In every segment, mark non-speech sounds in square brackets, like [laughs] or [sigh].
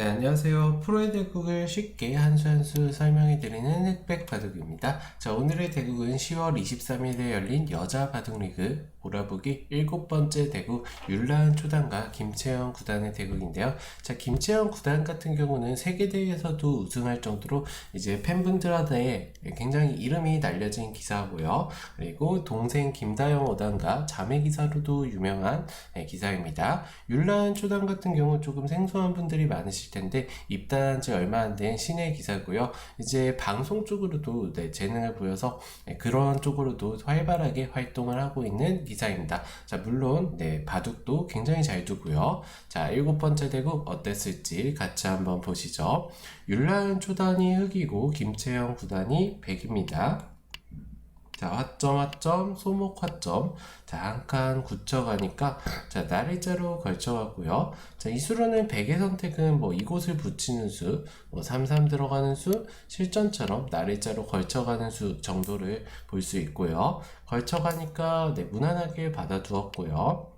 네, 안녕하세요. 프로의 대국을 쉽게 한수 한 수 설명해 드리는 흑백 바둑입니다. 자, 오늘의 대국은 10월 23일에 열린 여자 바둑 리그 몰아보기 일곱 번째 대국 율라은 초단과 김채영 구단의 대국인데요. 자, 김채영 구단 같은 경우는 세계대회에서도 우승할 정도로 이제 팬분들한테 굉장히 이름이 날려진 기사고요. 그리고 동생 김다영 오단과 자매 기사로도 유명한 네, 기사입니다. 율라은 초단 같은 경우 조금 생소한 분들이 많으 실 텐데 입단한 지 얼마 안 된 신의 기사고요. 이제 방송 쪽으로도 네, 재능을 보여서 네, 그런 쪽으로도 활발하게 활동을 하고 있는 기사입니다. 자, 물론 네, 바둑도 굉장히 잘 두고요. 자, 일곱 번째 대국 어땠을지 같이 한번 보시죠. 율라은 초단이 흑이고 김채영 구단이 백입니다. 자, 화점, 화점, 소목, 화점. 자, 한 칸 굳혀가니까, 자, 날일자로 걸쳐가고요. 자, 이 수로는 백의 선택은 뭐 이곳을 붙이는 수, 뭐 33 들어가는 수, 실전처럼 날일자로 걸쳐가는 수 정도를 볼 수 있고요. 걸쳐가니까, 네, 무난하게 받아두었고요.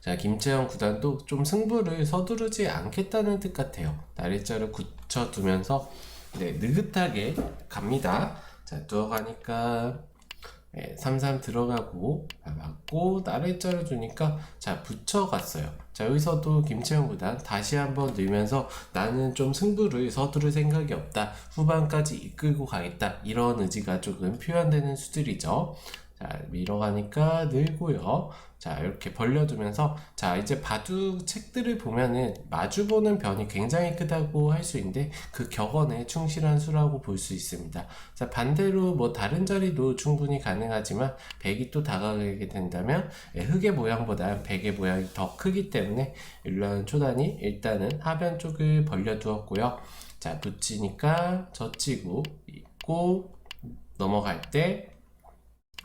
자, 김채영 구단도 좀 승부를 서두르지 않겠다는 뜻 같아요. 날일자로 굳혀두면서, 네, 느긋하게 갑니다. 자, 누워가니까 네, 33 들어가고 아, 맞고 나래자를 주니까 자 붙여갔어요. 자 여기서도 김채영 구단 다시 한번 늘면서 나는 좀 승부를 서두를 생각이 없다. 후반까지 이끌고 가겠다. 이런 의지가 조금 표현되는 수들이죠. 자, 밀어가니까 늘고요. 자, 이렇게 벌려두면서, 자, 이제 바둑 책들을 보면은 마주보는 변이 굉장히 크다고 할 수 있는데, 그 격언에 충실한 수라고 볼 수 있습니다. 자, 반대로 뭐 다른 자리도 충분히 가능하지만, 백이 또 다가가게 된다면, 예, 흑의 모양보다 백의 모양이 더 크기 때문에, 일란 초단이 일단은 하변 쪽을 벌려두었고요. 자, 붙이니까 젖히고, 있고, 넘어갈 때,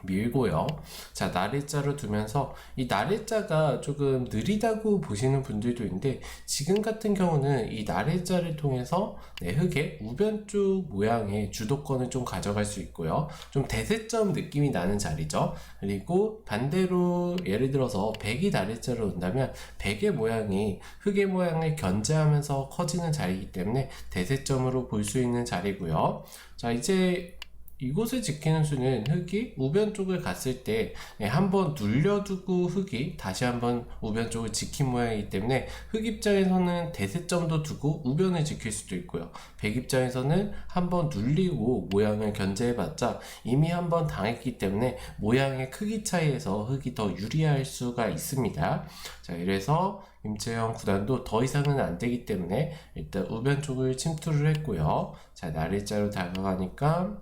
밀고요. 자, 나래자로 두면서 이 나래자가 조금 느리다고 보시는 분들도 있는데 지금 같은 경우는 이 나래자를 통해서 네, 흙의 우변 쪽 모양의 주도권을 좀 가져갈 수 있고요. 좀 대세점 느낌이 나는 자리죠. 그리고 반대로 예를 들어서 백이 나래자로 온다면 백의 모양이 흙의 모양을 견제하면서 커지는 자리이기 때문에 대세점으로 볼 수 있는 자리고요. 자, 이제 이곳을 지키는 수는 흙이 우변 쪽을 갔을 때 한번 눌려두고 흙이 다시 한번 우변 쪽을 지킨 모양이기 때문에 흙 입장에서는 대세점도 두고 우변을 지킬 수도 있고요. 백 입장에서는 한번 눌리고 모양을 견제해봤자 이미 한번 당했기 때문에 모양의 크기 차이에서 흙이 더 유리할 수가 있습니다. 자, 이래서 임채영 구단도 더 이상은 안 되기 때문에 일단 우변 쪽을 침투를 했고요. 자, 날일자로 다가가니까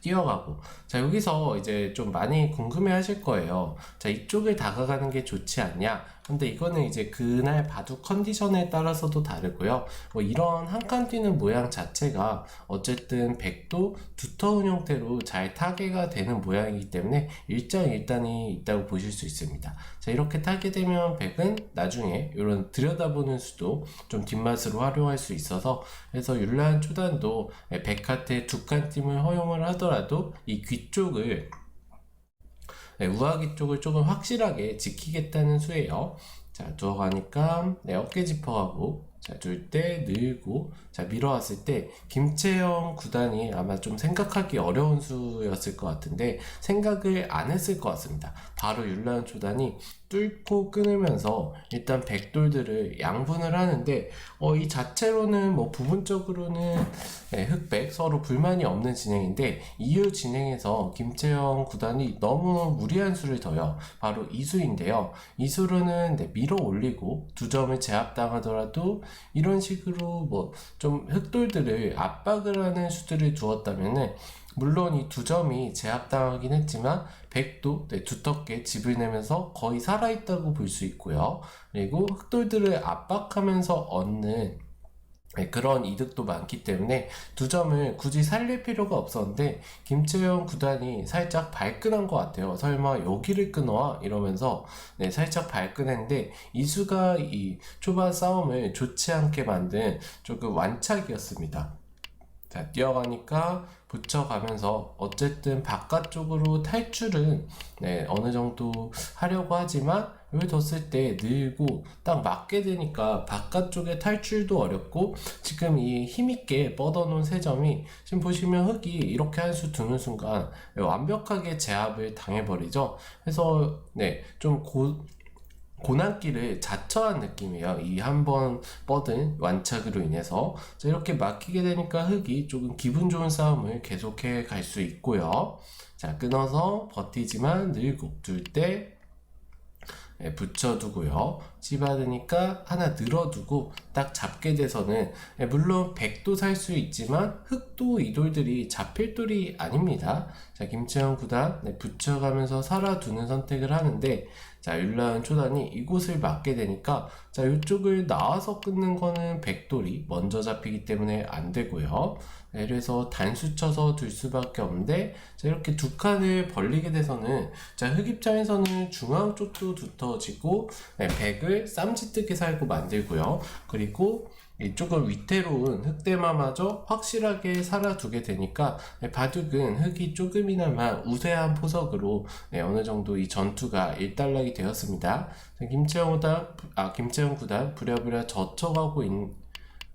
뛰어가고. 자 여기서 이제 좀 많이 궁금해 하실 거예요. 자 이쪽을 다가가는 게 좋지 않냐 근데 이거는 이제 그날 바둑 컨디션에 따라서도 다르고요. 뭐 이런 한 칸 뛰는 모양 자체가 어쨌든 백도 두터운 형태로 잘 타개가 되는 모양이기 때문에 일장일단이 있다고 보실 수 있습니다. 자 이렇게 타게 되면 백은 나중에 이런 들여다보는 수도 좀 뒷맛으로 활용할 수 있어서 그래서 율란 초단도 백한테 두칸 팀을 허용을 하더라도 이 귀 쪽을 네, 우아기 쪽을 조금 확실하게 지키겠다는 수예요. 자, 두어가니까 네, 어깨 짚어가고 자, 둘때 늘고 자, 밀어왔을 때 김채영 구단이 아마 좀 생각하기 어려운 수였을 것 같은데 생각을 안 했을 것 같습니다. 바로 율라은 초단이 뚫고 끊으면서 일단 백돌들을 양분을 하는데 어, 이 자체로는 뭐 부분적으로는 네, 흑백 서로 불만이 없는 진행인데 이후 진행에서 김채영 구단이 너무 무리한 수를 둬요. 바로 이 수인데요. 이 수로는 네, 밀어 올리고 두 점을 제압당하더라도 이런 식으로 뭐 좀 흑돌들을 압박을 하는 수들을 두었다면은 물론 이 두 점이 제압당하긴 했지만 백도 네, 두텁게 집을 내면서 거의 살아있다고 볼 수 있고요. 그리고 흑돌들을 압박하면서 얻는 네, 그런 이득도 많기 때문에 두 점을 굳이 살릴 필요가 없었는데 김채영 구단이 살짝 발끈한 것 같아요. 설마 여기를 끊어와 이러면서 네, 살짝 발끈했는데 이수가 이 초반 싸움을 좋지 않게 만든 조금 완착이었습니다. 자, 뛰어가니까 붙여가면서 어쨌든 바깥쪽으로 탈출은 네, 어느 정도 하려고 하지만 여기 뒀을 때 늘고 딱 맞게 되니까 바깥쪽에 탈출도 어렵고 지금 이 힘있게 뻗어놓은 세 점이 지금 보시면 흙이 이렇게 한 수 두는 순간 완벽하게 제압을 당해버리죠. 그래서 네, 좀 고, 고난길을 자처한 느낌이에요. 이 한 번 뻗은 완착으로 인해서 자, 이렇게 막히게 되니까 흙이 조금 기분 좋은 싸움을 계속해 갈 수 있고요. 자, 끊어서 버티지만 늘고 둘때 예, 붙여두고요. 집어드니까 하나 늘어두고 딱 잡게 돼서는 예, 물론 100도 살 수 있지만 흑도 이 돌들이 잡힐 돌이 아닙니다. 자 김채영 구단 네, 붙여가면서 살아두는 선택을 하는데 자 율라은 초단이 이곳을 맞게 되니까 자 이쪽을 나와서 끊는 거는 백돌이 먼저 잡히기 때문에 안 되고요. 네, 그래서 단수 쳐서 둘 수밖에 없는데 자 이렇게 두 칸을 벌리게 돼서는 자흙 입장에서는 중앙 쪽도 두터워지고 네, 백을 쌈짓듯이 살고 만들고요. 그리고 이쪽은 위태로운 흑대마마저 확실하게 살아두게 되니까 네, 바둑은 흙이 조금이나마 우세한 포석으로 네, 어느 정도 이 전투가 일단락이 되었습니다. 김채영 구단, 아 김채영 구단 부랴부랴 젖혀가고 있,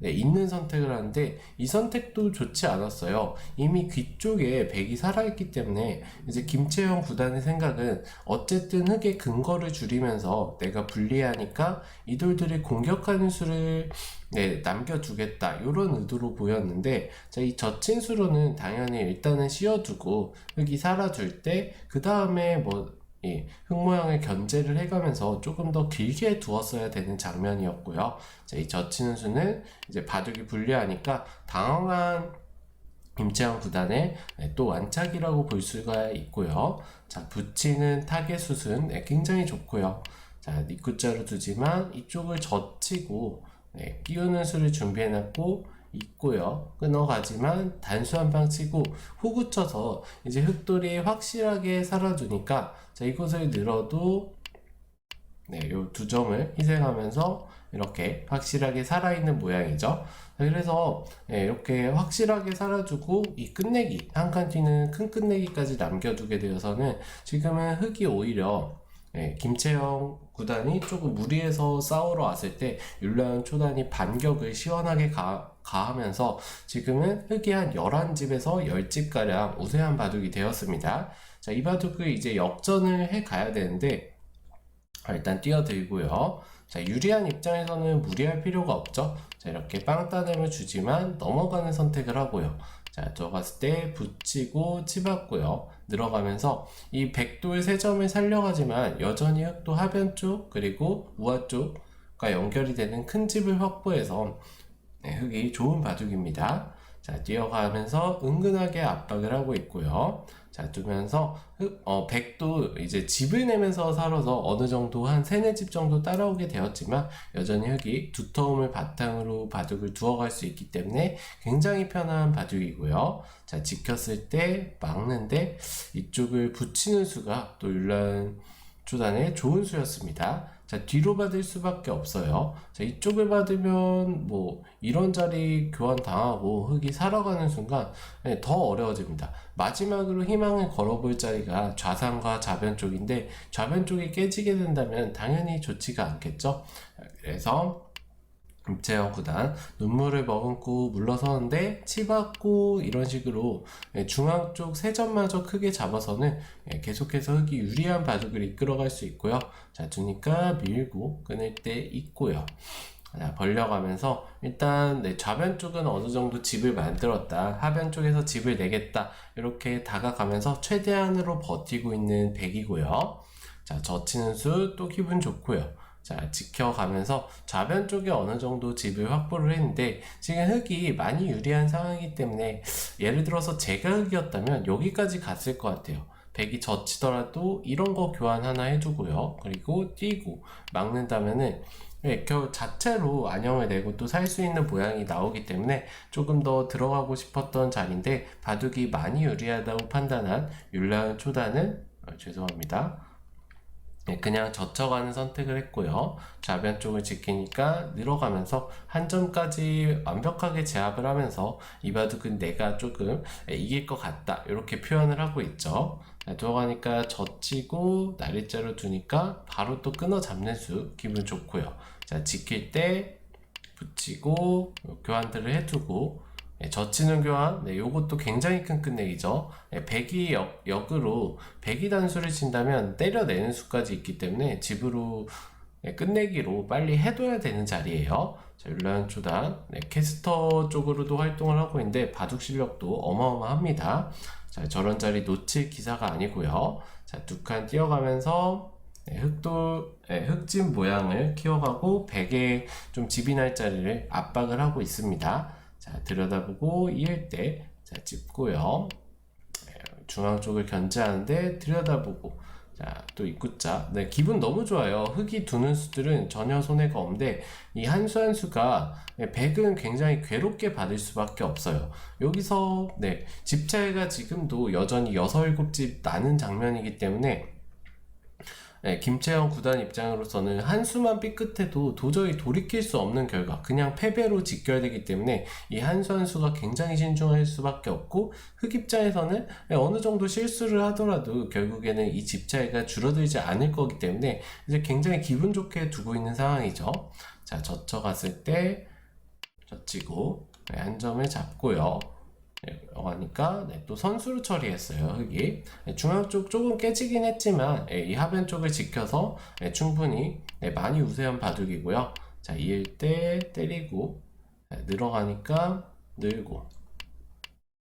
네, 있는 선택을 하는데 이 선택도 좋지 않았어요. 이미 귀 쪽에 백이 살아있기 때문에 이제 김채영 구단의 생각은 어쨌든 흙의 근거를 줄이면서 내가 불리하니까 이돌들이 공격하는 수를 네, 남겨두겠다 이런 의도로 보였는데 자, 이 젖힌 수로는 당연히 일단은 씌워두고 흙이 살아둘 때그 다음에 뭐 이흙 모양을 견제를 해가면서 조금 더 길게 두었어야 되는 장면이었고요. 자, 이 젖히는 수는 이제 바둑이 불리하니까 당황한 임채영 구단의 네, 또 완착이라고 볼 수가 있고요. 자, 붙이는 타겟 숫은 네, 굉장히 좋고요. 자, 니꾸자로 두지만 이쪽을 젖히고 네, 끼우는 수를 준비해놨고 있고요. 끊어가지만 단수 한 방 치고 후구 쳐서 이제 흑돌이 확실하게 살아두니까 자 이곳을 늘어도 네, 요 두 점을 희생하면서 이렇게 확실하게 살아있는 모양이죠. 그래서 네, 이렇게 확실하게 살아두고 이 끝내기 한 칸 뒤는 큰 끝내기까지 남겨두게 되어서는 지금은 흙이 오히려 네, 김채영 구단이 조금 무리해서 싸우러 왔을 때 율라현 초단이 반격을 시원하게 가, 가하면서 지금은 흙이 한 11집에서 10집가량 우세한 바둑이 되었습니다. 자, 이 바둑을 이제 역전을 해 가야 되는데 일단 뛰어들고요. 자, 유리한 입장에서는 무리할 필요가 없죠. 자, 이렇게 빵 따냄을 주지만 넘어가는 선택을 하고요. 자, 들어갔을 때 붙이고 치봤고요. 늘어가면서 이 백돌 세 점을 살려가지만 여전히 흑도 하변 쪽 그리고 우하 쪽과 연결이 되는 큰 집을 확보해서 네, 흙이 좋은 바둑입니다. 자, 뛰어가면서 은근하게 압박을 하고 있고요. 자, 두면서 흙, 어, 백도 이제 집을 내면서 살아서 어느 정도 한 세네 집 정도 따라오게 되었지만 여전히 흙이 두터움을 바탕으로 바둑을 두어갈 수 있기 때문에 굉장히 편한 바둑이고요. 자, 지켰을 때 막는데 이쪽을 붙이는 수가 또 율란 초단의 좋은 수였습니다. 자, 뒤로 받을 수밖에 없어요. 자, 이쪽을 받으면 뭐 이런 자리 교환 당하고 흙이 살아가는 순간 네, 더 어려워집니다. 마지막으로 희망을 걸어볼 자리가 좌상과 좌변 쪽인데 좌변 쪽이 깨지게 된다면 당연히 좋지가 않겠죠. 그래서 임채영 구단 눈물을 머금고 물러서는데 치받고 이런 식으로 예, 중앙 쪽 세 점마저 크게 잡아서는 예, 계속해서 흙이 유리한 바둑을 이끌어갈 수 있고요. 자 두니까 밀고 끊을 때 있고요. 자, 벌려가면서 일단 네, 좌변 쪽은 어느 정도 집을 만들었다. 하변 쪽에서 집을 내겠다. 이렇게 다가가면서 최대한으로 버티고 있는 백이고요. 자 젖히는 수 또 기분 좋고요. 자, 지켜가면서 좌변 쪽에 어느 정도 집을 확보를 했는데 지금 흙이 많이 유리한 상황이기 때문에 예를 들어서 제가 흙이었다면 여기까지 갔을 것 같아요. 백이 젖히더라도 이런 거 교환 하나 해주고요. 그리고 뛰고 막는다면은 네, 겨 자체로 안형을 내고 또 살 수 있는 모양이 나오기 때문에 조금 더 들어가고 싶었던 자리인데 바둑이 많이 유리하다고 판단한 율라은 초단은 어, 죄송합니다. 네, 그냥 젖혀가는 선택을 했고요. 좌변 쪽을 지키니까 늘어가면서 한 점까지 완벽하게 제압을 하면서 이 바둑은 내가 조금 이길 것 같다 이렇게 표현을 하고 있죠. 자, 들어가니까 젖히고 날일자로 두니까 바로 또 끊어 잡는 수 기분 좋고요. 자 지킬 때 붙이고 교환들을 해두고 네, 젖히는 교환, 네, 요것도 굉장히 큰 끝내기죠. 네, 백이 역, 역으로 백이 단수를 친다면 때려내는 수까지 있기 때문에 집으로 네, 끝내기로 빨리 해둬야 되는 자리예요. 자, 율란 초단, 네, 캐스터 쪽으로도 활동을 하고 있는데 바둑 실력도 어마어마합니다. 자, 저런 자리 놓칠 기사가 아니고요. 자, 두 칸 뛰어가면서 네, 흑도, 네, 흑진 모양을 키워가고 백에 좀 집이 날 자리를 압박을 하고 있습니다. 자, 들여다보고 이을 때, 자, 짚고요. 네, 중앙 쪽을 견제하는데 들여다보고, 자, 또 입구자. 네, 기분 너무 좋아요. 흙이 두는 수들은 전혀 손해가 없는데, 이 한 수 한 수가, 네, 백은 굉장히 괴롭게 받을 수밖에 없어요. 여기서, 네, 집 차이가 지금도 여전히 6, 7집 나는 장면이기 때문에, 네, 김채영 구단 입장으로서는 한 수만 삐끗해도 도저히 돌이킬 수 없는 결과, 그냥 패배로 직결되기 때문에 이 한수 한 수가 굉장히 신중할 수밖에 없고, 흑 입장에서는 어느 정도 실수를 하더라도 결국에는 이 집 차이가 줄어들지 않을 거기 때문에 이제 굉장히 기분 좋게 두고 있는 상황이죠. 자, 젖혀갔을 때, 젖히고, 네, 한 점을 잡고요. 네, 하니까 네, 또 선수로 처리했어요 흑이. 네, 중앙 쪽 조금 깨지긴 했지만 예, 이 하변 쪽을 지켜서 예, 충분히 네, 많이 우세한 바둑이고요. 자 이을 때 때리고 자, 늘어가니까 늘고.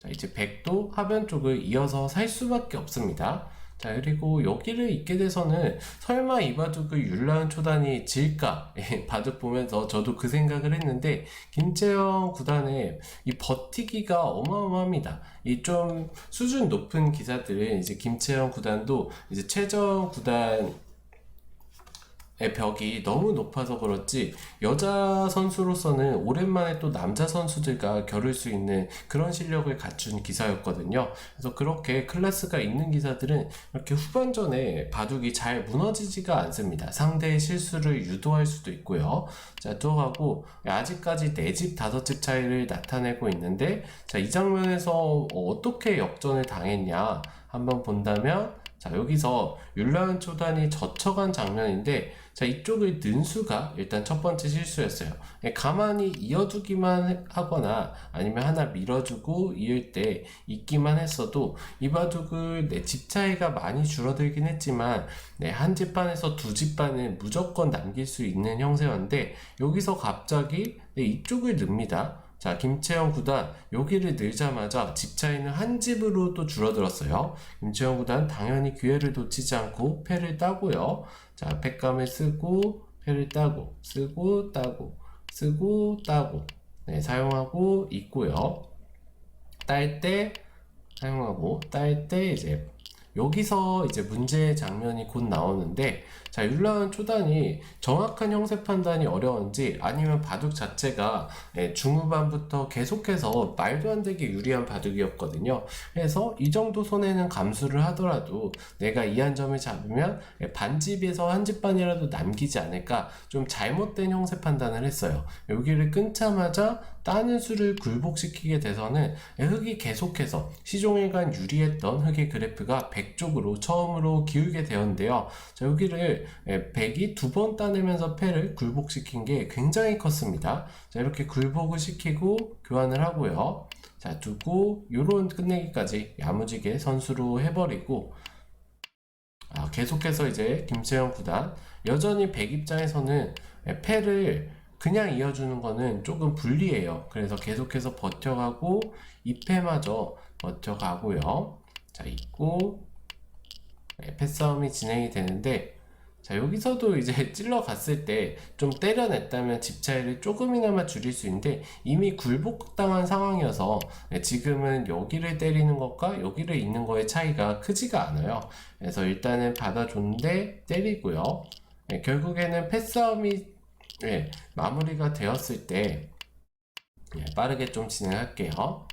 자 이제 백도 하변 쪽을 이어서 살 수밖에 없습니다 자 그리고 여기를 잇게 돼서는 설마 이 바둑을 율라은 초단이 질까 예, [laughs] 바둑 보면서 저도 그 생각을 했는데 김재영 구단의 이 버티기가 어마어마합니다. 이 좀 수준 높은 기사들은 이제 김채영 구단도 이제 최정 구단 의 벽이 너무 높아서 그렇지 여자 선수로서는 오랜만에 또 남자 선수들과 겨룰 수 있는 그런 실력을 갖춘 기사였거든요. 그래서 그렇게 클래스가 있는 기사들은 이렇게 후반전에 바둑이 잘 무너지지가 않습니다. 상대의 실수를 유도할 수도 있고요. 자, 들어가고 아직까지 4집, 5집 차이를 나타내고 있는데 자, 이 장면에서 어떻게 역전을 당했냐 한번 본다면 자, 여기서 율라은 초단이 젖혀간 장면인데, 자, 이쪽을 는 수가 일단 첫 번째 실수였어요. 예, 가만히 이어두기만 하거나 아니면 하나 밀어주고 이을 때 있기만 했어도 이 바둑을 내집 차이가 많이 줄어들긴 했지만, 네, 한 집반에서 두 집반은 무조건 남길 수 있는 형세였는데, 여기서 갑자기 네, 이쪽을 늡니다. 자, 김채영 구단 여기를 늘자마자 집 차이는 한 집으로 또 줄어들었어요. 김채영 구단 당연히 기회를 놓치지 않고 패를 따고요. 자, 패감을 쓰고 패를 따고 쓰고 따고 쓰고 따고 네, 사용하고 있고요. 딸 때 사용하고 딸 때 이제 여기서 이제 문제의 장면이 곧 나오는데 자 율라은 초단이 정확한 형세 판단이 어려운지 아니면 바둑 자체가 예, 중후반부터 계속해서 말도 안 되게 유리한 바둑이었거든요. 그래서 이 정도 손해는 감수를 하더라도 내가 이 한 점을 잡으면 예, 반집에서 한 집반이라도 남기지 않을까 좀 잘못된 형세 판단을 했어요. 여기를 끊자마자 따는 수를 굴복시키게 돼서는 예, 흑이 계속해서 시종일관 유리했던 흑의 그래프가 100쪽으로 처음으로 기울게 되었는데요 자 여기를 예, 백이 두 번 따내면서 패를 굴복시킨 게 굉장히 컸습니다. 자, 이렇게 굴복을 시키고 교환을 하고요. 자, 두고 요런 끝내기까지 야무지게 선수로 해버리고 아, 계속해서 이제 김세영 구단 여전히 백 입장에서는 예, 패를 그냥 이어주는 거는 조금 불리해요. 그래서 계속해서 버텨가고 2패마저 버텨가고요. 자, 있고 네, 패싸움이 진행이 되는데 자, 여기서도 이제 [laughs] 찔러 갔을 때 좀 때려냈다면 집 차이를 조금이나마 줄일 수 있는데 이미 굴복당한 상황이어서 네, 지금은 여기를 때리는 것과 여기를 있는 거의 차이가 크지가 않아요. 그래서 일단은 받아줬는데 때리고요. 네, 결국에는 패싸움이 네, 마무리가 되었을 때 네, 빠르게 좀 진행할게요.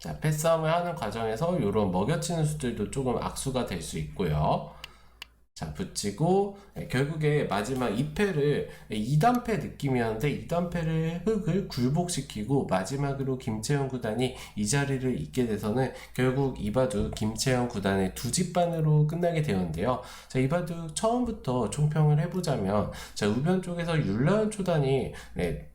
자, 패싸움을 하는 과정에서 이런 먹여치는 수들도 조금 악수가 될 수 있고요. 자, 붙이고, 예, 결국에 마지막 2패를 2단패 느낌이었는데, 2단패를 흑을 굴복시키고, 마지막으로 김채영 구단이 이 자리를 잇게 돼서는 결국 이바둑 김채영 구단의 두 집반으로 끝나게 되었는데요. 자, 이바둑 처음부터 총평을 해보자면, 자, 우변 쪽에서 율라현 초단이, 네,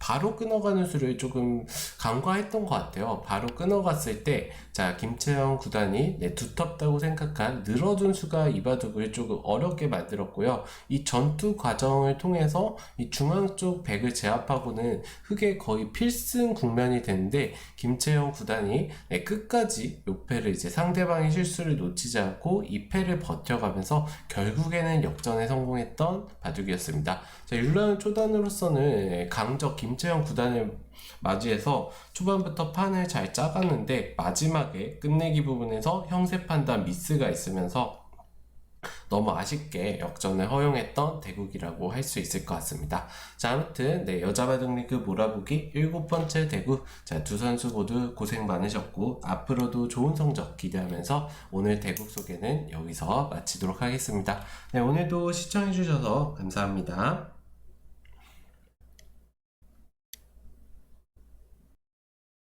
바로 끊어가는 수를 조금 간과했던 것 같아요. 바로 끊어갔을 때, 자, 김채영 구단이 네, 두텁다고 생각한 늘어둔 수가 이바둑을 조금 어렵게 만들었고요. 이 전투 과정을 통해서 이 중앙 쪽 백을 제압하고는 흑의 거의 필승 국면이 되는데, 김채영 구단이 네, 끝까지 요 패를 이제 상대방의 실수를 놓치지 않고 이 패를 버텨가면서 결국에는 역전에 성공했던 바둑이었습니다. 자, 율라는 초단으로서는 강적 김채영 구단을 맞이해서 초반부터 판을 잘 짜갔는데 마지막에 끝내기 부분에서 형세 판단 미스가 있으면서 너무 아쉽게 역전을 허용했던 대국이라고 할 수 있을 것 같습니다. 자, 아무튼, 네, 여자 바둑리그 몰아보기 일곱 번째 대국. 자, 두 선수 모두 고생 많으셨고, 앞으로도 좋은 성적 기대하면서 오늘 대국 소개는 여기서 마치도록 하겠습니다. 네, 오늘도 시청해주셔서 감사합니다.